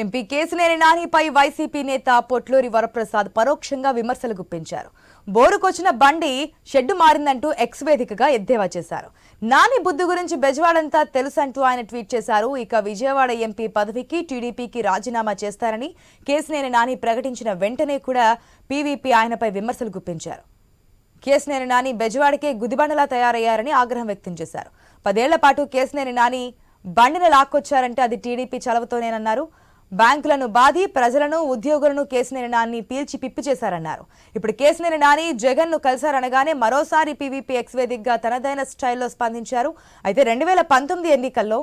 MP Kesineni నానిపై YCP నేత పొట్లూరి వరప్రసాద్ పరోక్షంగా విమర్శలు గుప్పించారు. బోరుకొచ్చిన బండి షెడ్డు మారిందంటూ ఎక్స్ వేదికగా ఎద్దేవా చేశారు. నాని బుద్ధి గురించి బెజవాడంతా తెలుసంటూ ఆయన ట్వీట్ చేశారు. ఇక విజయవాడ ఎంపీ పదవికి టీడీపీకి రాజీనామా చేస్తారని కేసినేని నాని ప్రకటించిన వెంటనే కూడా పీవీపీ ఆయనపై విమర్శలు గుప్పించారు. కేసినేని నాని బెజవాడకే గుదిబండలా తయారయ్యారని ఆగ్రహం వ్యక్తం చేశారు. పదేళ్ళ పాటు కేసినేని నాని బండిని లాక్కొచ్చారంటే అది టీడీపీ చలవతోనేనన్నారు. బ్యాంకులను బాధి ప్రజలను ఉద్యోగులను కేసినేని నాని పీల్చి పిప్పి చేశారన్నారు. ఇప్పుడు కేసినేని నాని జగన్ను కలిశారనగానే మరోసారి పీవీపీ ఎక్స్వేదిగ్గా తనదైన స్టైల్లో స్పందించారు. అయితే రెండు వేల పంతొమ్మిది ఎన్నికల్లో